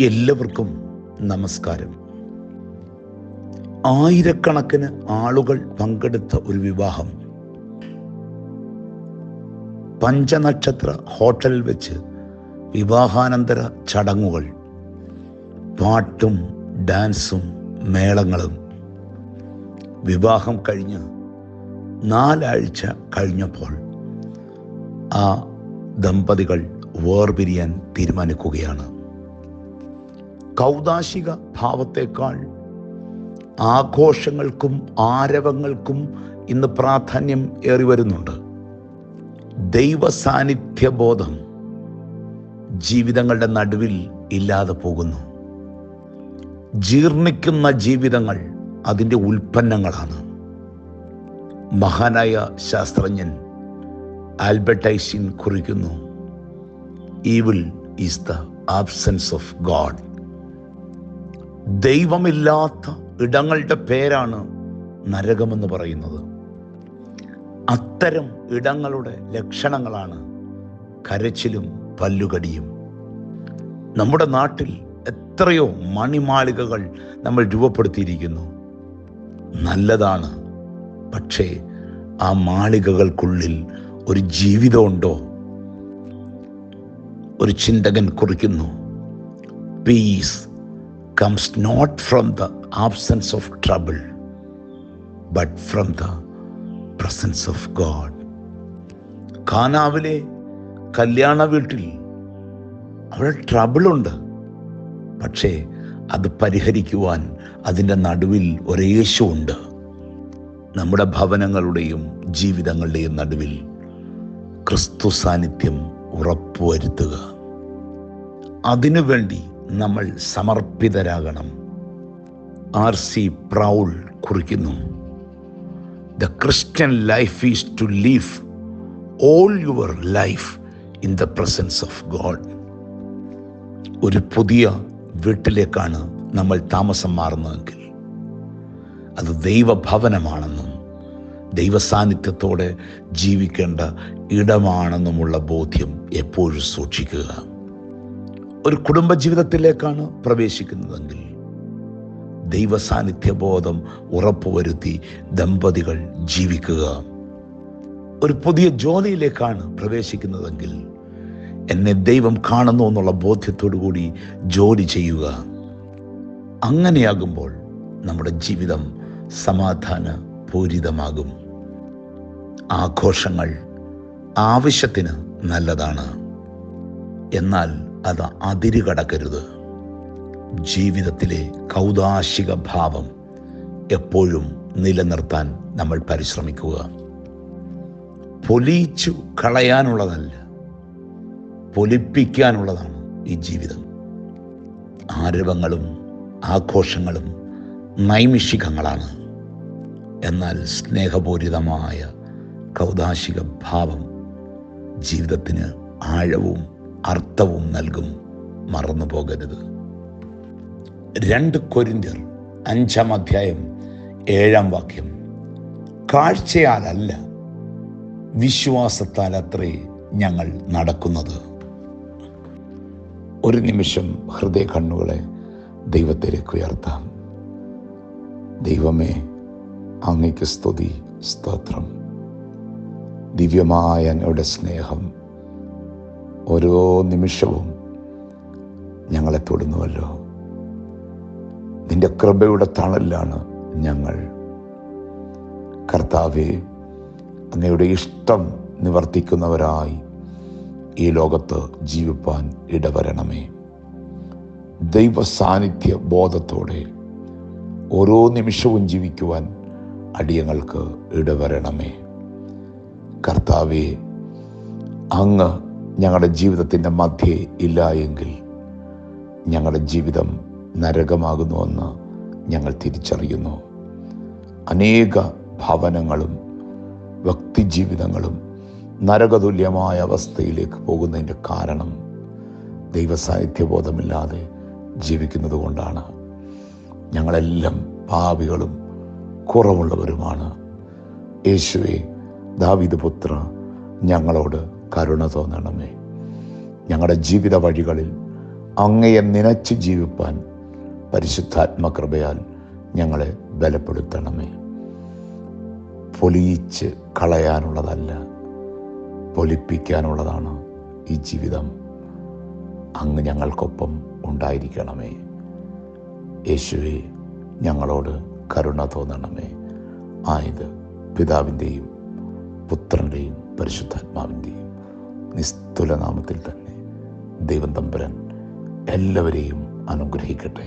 എല്ലാവർക്കും നമസ്കാരം. ആയിരക്കണക്കിന് ആളുകൾ പങ്കെടുത്ത ഒരു വിവാഹം. പഞ്ചനക്ഷത്ര ഹോട്ടലിൽ വെച്ച് വിവാഹാനന്തര ചടങ്ങുകൾ. പാട്ടും ഡാൻസും മേളങ്ങളും. വിവാഹം കഴിഞ്ഞ് നാലാഴ്ച കഴിഞ്ഞപ്പോൾ ആ ദമ്പതികൾ വേർപിരിയാൻ തീരുമാനിക്കുകയാണ്. കൗതാശിക ഭാവത്തേക്കാൾ ആഘോഷങ്ങൾക്കും ആരവങ്ങൾക്കും ഇന്ന് പ്രാധാന്യം ഏറി വരുന്നുണ്ട്. ദൈവ സാന്നിധ്യബോധം ജീവിതങ്ങളുടെ നടുവിൽ ഇല്ലാതെ പോകുന്നു. ജീർണിക്കുന്ന ജീവിതങ്ങൾ അതിന്റെ ഉൽപ്പന്നങ്ങളാണ്. മഹാനായ ശാസ്ത്രജ്ഞൻ ആൽബർട്ട് ഐൻസ്റ്റീൻ കുറിക്കുന്നു evil is the absence of God ദൈവമില്ലാത്ത ഇടങ്ങളുടെ പേരാണ് നരകമെന്ന് പറയുന്നത്. അത്തരം ഇടങ്ങളുടെ ലക്ഷണങ്ങളാണ് കരച്ചിലും പല്ലുകടിയും. നമ്മുടെ നാട്ടിൽ എത്രയോ മണിമാളികകൾ നമ്മൾ രൂപപ്പെടുത്തിയിരിക്കുന്നു. നല്ലതാണ് പക്ഷേ ആ മാളികകൾക്കുള്ളിൽ ഒരു ജീവിതമുണ്ടോ? ഒരു ചിന്തകൻ കുറിക്കുന്നു peace comes not from the absence of trouble, but from the presence of God. ഖാനാവിലെ കല്യാണ വീട്ടിൽ അവിടെ ട്രബിളുണ്ട് പക്ഷേ അത് പരിഹരിക്കുവാൻ അതിന്റെ നടുവിൽ ഒരേശുണ്ട് നമ്മുടെ ഭവനങ്ങളുടെയും ജീവിതങ്ങളുടെയും നടുവിൽ ക്രിസ്തു സാന്നിധ്യം ഉറപ്പുവരുത്തുക. അതിനുവേണ്ടി നമ്മൾ സമർപ്പിതരാകണം. ആർ സി പ്രൗൾ കുറിക്കുന്നു. The Christian life is to live all your life in the presence of God ഒരു പുതിയ വീട്ടിലേക്കാണ് നമ്മൾ താമസം മാറുന്നതെങ്കിൽ അത് ദൈവഭവനമാണെന്നും ദൈവസാന്നിധ്യത്തോടെ ജീവിക്കേണ്ട ഇടമാണെന്നുമുള്ള ബോധ്യം എപ്പോഴും സൂക്ഷിക്കുക. ഒരു കുടുംബജീവിതത്തിലേക്കാണ് പ്രവേശിക്കുന്നതെങ്കിൽ ദൈവ സാന്നിധ്യബോധം ഉറപ്പുവരുത്തി ദമ്പതികൾ ജീവിക്കുക. ഒരു പുതിയ ജോലിയിലേക്കാണ് പ്രവേശിക്കുന്നതെങ്കിൽ എന്നെ ദൈവം കാണുന്നു എന്നുള്ള ബോധ്യത്തോടു കൂടി ജോലി ചെയ്യുക. അങ്ങനെയാകുമ്പോൾ നമ്മുടെ ജീവിതം സമാധാന പൂരിതമാകും ആഘോഷങ്ങൾ ആവശ്യത്തിന് നല്ലതാണ്. എന്നാൽ അത് അതിര് കടക്കരുത് ജീവിതത്തിലെ കൗതാശിക ഭാവം എപ്പോഴും നിലനിർത്താൻ നമ്മൾ പരിശ്രമിക്കുക. പൊലിച്ചു കളയാനുള്ളതല്ല പൊലിപ്പിക്കാനുള്ളതാണ് ഈ ജീവിതം. ആരവങ്ങളും ആഘോഷങ്ങളും നൈമിഷികങ്ങളാണ്. എന്നാൽ സ്നേഹപൂരിതമായ കൗതാശിക ഭാവം ജീവിതത്തിന് ആഴവും അർത്ഥവും നൽകും. മറന്നു പോകരുത് രണ്ട് കൊരിന്ത്യർ അഞ്ചാം അധ്യായം ഏഴാം വാക്യം. കാഴ്ചയാലല്ല വിശ്വാസത്താൽ അത്രേ ഞങ്ങൾ നടക്കുന്നത്. ഒരു നിമിഷം ഹൃദയ കണ്ണുകളെ ദൈവത്തിലേക്ക് ഉയർത്താം. ദൈവമേ അങ്ങയ്ക്ക് സ്തുതി സ്തോത്രം. ദിവ്യമായ അങ്ങയുടെ സ്നേഹം ഓരോ നിമിഷവും ഞങ്ങളെ തൊടുന്നുവല്ലോ. നിന്റെ കൃപയുടെ തണലിലാണ് ഞങ്ങൾ. കർത്താവെ അങ്ങയുടെ ഇഷ്ടം നിവർത്തിക്കുന്നവരായി ഈ ലോകത്ത് ജീവിപ്പാൻ ഇടവരണമേ. ദൈവ സാന്നിധ്യ ബോധത്തോടെ ഓരോ നിമിഷവും ജീവിക്കുവാൻ അടിയങ്ങൾക്ക് ഇടവരണമേ. കർത്താവെ അങ്ങ് ഞങ്ങളുടെ ജീവിതത്തിന്റെ മധ്യേ ഇല്ല എങ്കിൽ ഞങ്ങളുടെ ജീവിതം നരകമാകുന്നുവെന്ന് ഞങ്ങൾ തിരിച്ചറിയുന്നു. അനേക ഭവനങ്ങളും വ്യക്തിജീവിതങ്ങളും നരകതുല്യമായ അവസ്ഥയിലേക്ക് പോകുന്നതിന്റെ കാരണം ദൈവസാഹിത്യബോധമില്ലാതെ ജീവിക്കുന്നത് കൊണ്ടാണ് ഞങ്ങളെല്ലാം പാപികളും കുറവുള്ളവരുമാണ്. യേശുവെ ദാവിദ് പുത്ര ഞങ്ങളോട് കരുണ തോന്നണമേ. ഞങ്ങളുടെ ജീവിത വഴികളിൽ അങ്ങയെ നനച്ച് ജീവിപ്പാൻ പരിശുദ്ധാത്മകൃപയാൽ ഞങ്ങളെ ബലപ്പെടുത്തണമേ. പൊലിയിച്ച് കളയാനുള്ളതല്ല പൊലിപ്പിക്കാനുള്ളതാണ് ഈ ജീവിതം. അങ്ങ് ഞങ്ങൾക്കൊപ്പം ഉണ്ടായിരിക്കണമേ. യേശുവെ ഞങ്ങളോട് കരുണ തോന്നണമേ. ആയത് പിതാവിന്റെയും പുത്രന്റെയും പരിശുദ്ധാത്മാവിന്റെയും. നിസ്തുല നാമത്തിൽ തന്നെ ദൈവം തമ്പുരൻ എല്ലാവരെയും അനുഗ്രഹിക്കട്ടെ.